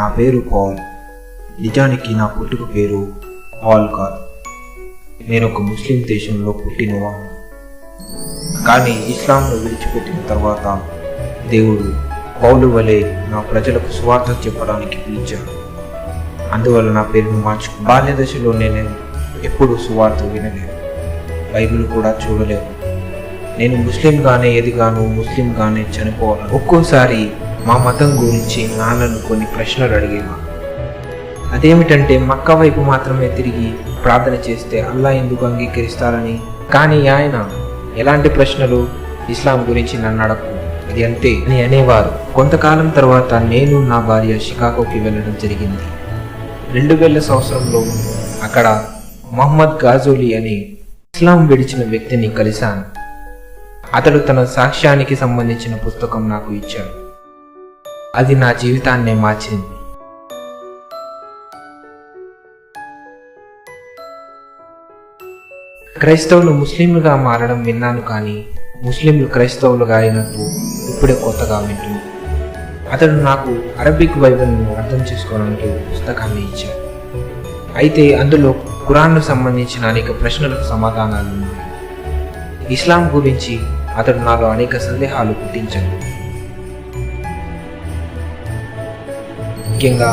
నా పేరు పాల్ నిజానికి నా పుట్టుక పేరు పాల్ కాదు నేను ఒక ముస్లిం దేశంలో పుట్టినవాడు కానీ ఇస్లాంను విడిచిపెట్టిన తర్వాత దేవుడు పౌలు వలె నా ప్రజలకు స్వార్థం చెప్పడానికి పిలిచాడు. అందువల్ల నా పేరును మార్చు బాల్య దశలో నేను ఎప్పుడు సువార్త వినలేదు. బైబిల్ కూడా చూడలేదు. నేను ముస్లింగానే ఎదిగాను ముస్లింగానే చనిపోవాలి. ఒక్కోసారి మా మతం గురించి నాన్నను కొన్ని ప్రశ్నలు అడిగేవాడు అదేమిటంటే మక్క వైపు మాత్రమే తిరిగి ప్రార్థన చేస్తే అల్లా ఎందుకు అంగీకరిస్తారని? కానీ ఆయన ఎలాంటి ప్రశ్నలు ఇస్లాం గురించి నన్ను అడగకు. అది అంతే అని అనేవారు. కొంతకాలం తర్వాత నేను నా భార్య షికాగోకి వెళ్ళడం జరిగింది. రెండు వేల సంవత్సరంలో అక్కడ మొహమ్మద్ గాజోలి అనే ఇస్లాం విడిచిన వ్యక్తిని కలిశాను. అతడు తన సాక్ష్యానికి సంబంధించిన పుస్తకం నాకు ఇచ్చాడు. అది నా జీవితాన్నే మార్చింది. క్రైస్తవులు ముస్లింలుగా మారడం విన్నాను కానీ ముస్లింలు క్రైస్తవులుగా అయినట్టు ఇప్పుడే కొత్తగా వింటుంది అతడు నాకు అరబిక్ బైబిల్ను అర్థం చేసుకోవడానికి పుస్తకాన్ని ఇచ్చాడు. అయితే అందులో ఖురాన్ను సంబంధించిన అనేక ప్రశ్నలకు సమాధానాలు ఉన్నాయి. ఇస్లాం గురించి అతడు నాలో అనేక సందేహాలు పుట్టించాడు. ముఖ్యంగా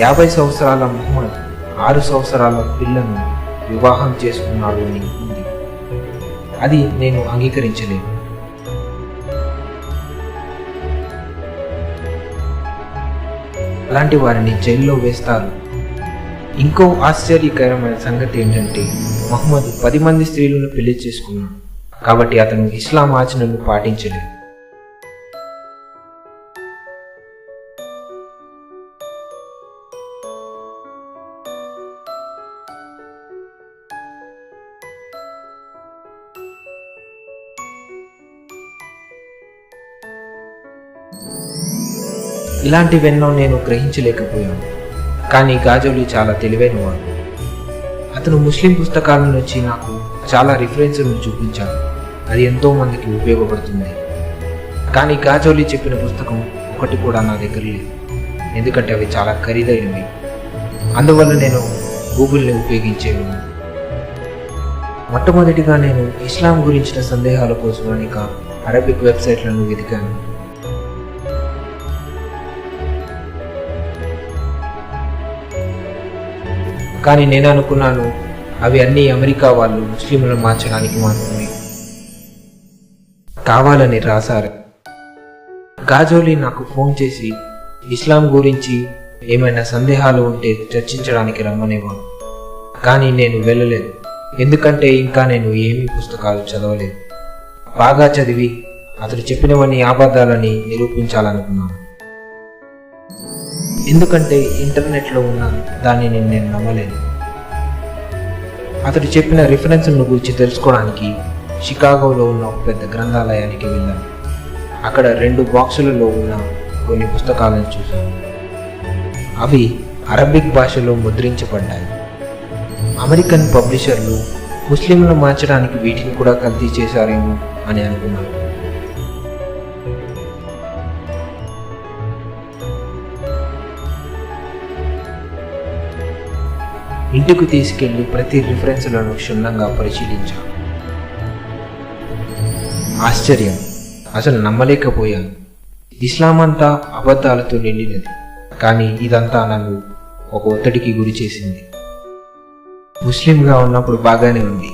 యాభై సంవత్సరాల ముహమ్మద్ ఆరు సంవత్సరాల పిల్లను వివాహం చేసుకున్నాడు అని ఉంది. అది నేను అంగీకరించలేను అలాంటి వారిని జైల్లో వేస్తారు. ఇంకో ఆశ్చర్యకరమైన సంగతి ఏంటంటే మహమ్మద్ పది మంది స్త్రీలను పెళ్ళి చేసుకున్నాడు. కాబట్టి అతను ఇస్లాం ఆచరణలు పాటించలేదు. ఇలాంటివెన్నో నేను గ్రహించలేకపోయాను. కానీ గాజోలి చాలా తెలివైనవాడు అతను ముస్లిం పుస్తకాల నుంచి నాకు చాలా రిఫరెన్స్లను చూపించాడు. అది ఎంతో మందికి ఉపయోగపడుతుంది. కానీ గాజోలి చెప్పిన పుస్తకం ఒకటి కూడా నా దగ్గర లేదు. ఎందుకంటే అవి చాలా ఖరీదైనవి. అందువల్ల నేను గూగుల్ని ఉపయోగించేవాను మొట్టమొదటిగా నేను ఇస్లాం గురించిన సందేహాల కోసం అనేక అరబిక్ వెబ్సైట్లను వెతికాను. కానీ నేను అనుకున్నాను అవి అన్నీ అమెరికా వాళ్ళు ముస్లింలను మార్చడానికి మాత్రమే. కావాలని రాశారు. గాజోలి నాకు ఫోన్ చేసి ఇస్లాం గురించి ఏమైనా సందేహాలు ఉంటే చర్చించడానికి రమ్మనేవాడు. కానీ నేను వెళ్ళలేదు. ఎందుకంటే ఇంకా నేను ఏమీ పుస్తకాలు చదవలేదు. బాగా చదివి అతడు చెప్పినవన్నీ ఆబద్ధాలని నిరూపించాలనుకున్నాను. ఎందుకంటే ఇంటర్నెట్లో ఉన్న దానిని నేను నమ్మలేను అతడు చెప్పిన రిఫరెన్స్ను గురించి తెలుసుకోవడానికి షికాగోలో ఉన్న ఒక పెద్ద గ్రంథాలయానికి వెళ్ళాను. అక్కడ రెండు బాక్సులలో ఉన్న కొన్ని పుస్తకాలను చూశాను. అవి అరబిక్ భాషలో ముద్రించబడ్డాయి. అమెరికన్ పబ్లిషర్లు ముస్లింలు మార్చడానికి వీటిని కూడా కల్తీ చేశారేమో అని అనుకున్నాను. ఇంటికి తీసుకెళ్ళి ప్రతి రిఫరెన్స్లను క్షుణ్ణంగా పరిశీలించాను ఆశ్చర్యం. అసలు నమ్మలేకపోయాను. ఇస్లాం అంతా అబద్ధాలతో నిండినది. కానీ ఇదంతా నన్ను ఒక ఒత్తిడికి గురి చేసింది. ముస్లింగా ఉన్నప్పుడు బాగానే ఉంది.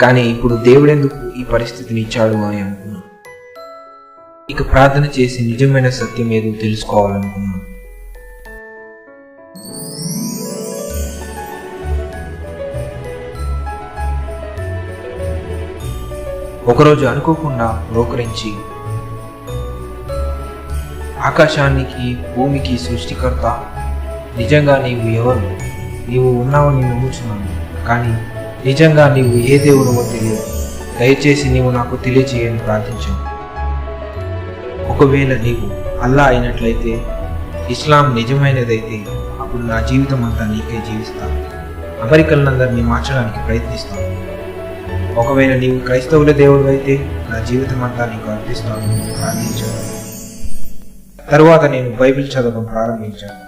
కానీ ఇప్పుడు దేవుడెందుకు ఈ పరిస్థితిని ఇచ్చాడు అని అనుకున్నాను. ఇక ప్రార్థన చేసి నిజమైన సత్యం ఏదో తెలుసుకోవాలనుకున్నాను. ఒకరోజు అనుకోకుండా మోకరించి ఆకాశానికి భూమికి సృష్టికర్త. నిజంగా నీవు ఎవరు? నీవు ఉన్నావని నమ్ముచున్నాను. కానీ నిజంగా నీవు ఏ దేవుడవో తెలియదు. దయచేసి నీవు నాకు తెలియచేయని ప్రార్థించాను ఒకవేళ నీవు అల్లా అయినట్లయితే ఇస్లాం నిజమైనదైతే అప్పుడు నా జీవితం అంతా నీకే జీవిస్తాను. అమెరికన్లందరినీ మార్చడానికి ప్రయత్నిస్తాను. ఒకవేళ నీవు క్రైస్తవుల దేవుడు అయితే నా జీవితం అంతా నీకు అర్పిస్తాను ప్రార్థించాను తరువాత నేను బైబిల్ చదవడం ప్రారంభించాను.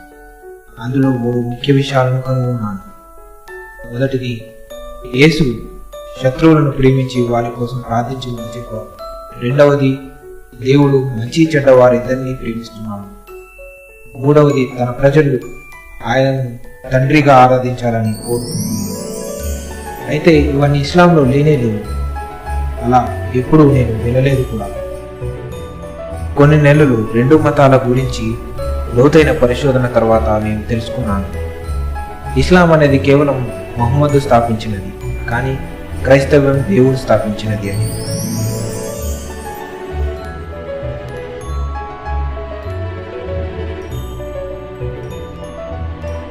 అందులో మూడు ముఖ్య విషయాలను కనుగొన్నాను. మొదటిది యేసు శత్రువులను ప్రేమించి వారి కోసం ప్రార్థించమని చెప్పారు రెండవది దేవుడు మంచి చెడ్డ వారిద్దరినీ ప్రేమిస్తున్నాడు. మూడవది తన ప్రజలు ఆయనను తండ్రిగా ఆరాధించాలని కోరుకుంటున్నాడు. అయితే ఇవన్నీ ఇస్లాంలో లేనే లేవు. అలా ఎప్పుడూ నేను వినలేదు కూడా. కొన్ని నెలలు రెండు మతాల గురించి లోతైన పరిశోధన తర్వాత నేను తెలుసుకున్నాను. ఇస్లాం అనేది కేవలం మహమ్మద్ స్థాపించినది కానీ క్రైస్తవ్యం దేవుడు స్థాపించినది అని.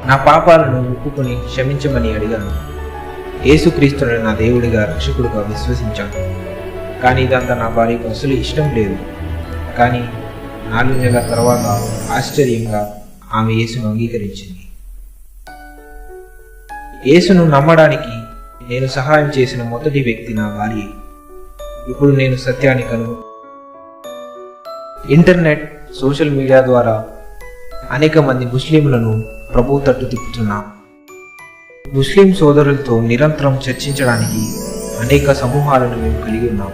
నా పాపాలను ఒప్పుకొని క్షమించమని అడిగాను. యేసుక్రీస్తుని నా దేవుడిగా రక్షకుడుగా విశ్వసించాను. కానీ ఇదంతా నా భార్యకు అసలు ఇష్టం లేదు. కానీ నాలుగు నెలల తర్వాత ఆశ్చర్యంగా ఆమె యేసును అంగీకరించింది. యేసును నమ్మడానికి నేను సహాయం చేసిన మొదటి వ్యక్తి నా భార్య. ఇప్పుడు నేను సత్యాన్ని కను ఇంటర్నెట్ సోషల్ మీడియా ద్వారా అనేక మంది ముస్లింలను ప్రభు తట్టు తిప్పుతున్నాను ముస్లిం సోదరులతో నిరంతరం చర్చించడానికి అనేక సమూహాలను మేము కలిగి ఉన్నాం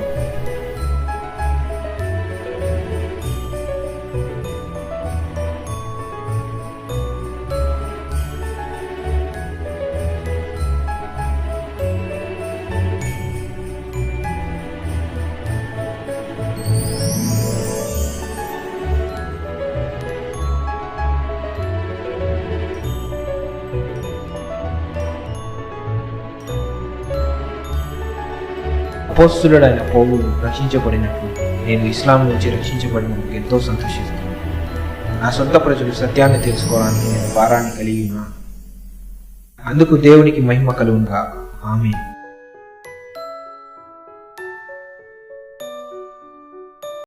అపోస్తులుడైన పౌరుడు రక్షించబడినట్లు నేను ఇస్లాం నుంచి రక్షించబడినందుకు ఎంతో సంతోషిస్తున్నాను. నా సొంత ప్రజలు సత్యాన్ని తెలుసుకోవడానికి నేను భారాన్ని కలిగి ఉన్నాను. అందుకు దేవునికి మహిమ కలుగుగా ఆమె